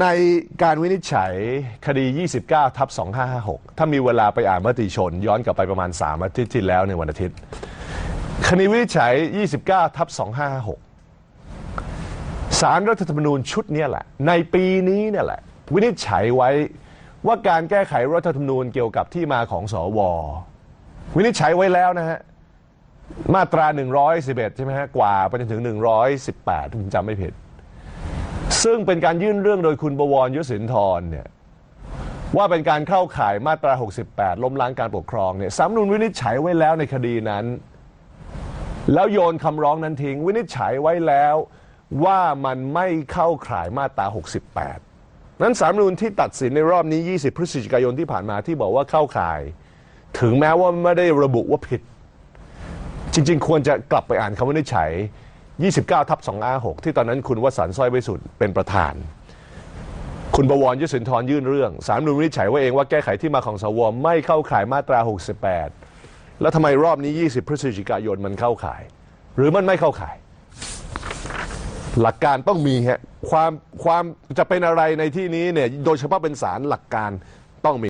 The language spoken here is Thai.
ในการวินิจฉัยคดี 29 ทับ 2556 ถ้ามีเวลาไปอ่านมติชน ย้อนกลับไปประมาณ 3 อาทิตย์ที่แล้วในวันอาทิตย์ คดีวินิจฉัย 29 ทับ 2556 สารรัฐธรรมนูญชุดนี้แหละ ในปีนี้เนี่ยแหละ วินิจฉัยไว้ว่าการแก้ไขรัฐธรรมนูญเกี่ยวกับที่มาของสว วินิจฉัยไว้แล้วนะฮะ มาตรา 111 ใช่ไหมฮะ กว่าไปจนถึง 118ถ้าผมจำไม่ผิด ซึ่งเป็นการยื่นเรื่องโดยคุณบวรยุสินทรเนี่ยว่าเป็นการเข้าข่ายมาตรา 68 ล้มล้างการปกครองเนี่ยสามนุนวินิจฉัยไว้แล้วในคดีนั้น แล้วโยนคำร้องนั้นทิ้ง วินิจฉัยไว้แล้วว่ามันไม่เข้าข่ายมาตรา 68 นั้นสามนุนที่ตัดสินในรอบนี้ 20 พฤศจิกายนที่ผ่านมาที่บอกว่าเข้าข่าย ถึงแม้ว่าไม่ได้ระบุว่าผิด จริง ๆ ควรจะกลับไปอ่านคำวินิจฉัย 29ทับ2 R 6ที่ตอนนั้นคุณวสันต์สร้อยวิสุทธิ์เป็นประธาน คุณบวรยุสินทรยื่นเรื่องสารนุนวินิจฉัยว่าเองว่าแก้ไขที่มาของสวไม่เข้าข่ายมาตรา 68 แล้วทำไมรอบนี้ 20 พฤศจิกายนมันเข้าข่าย หรือมันไม่เข้าข่าย หลักการต้องมีฮะความความจะเป็นอะไรในที่นี้เนี่ยโดยเฉพาะเป็นสารหลักการต้องมี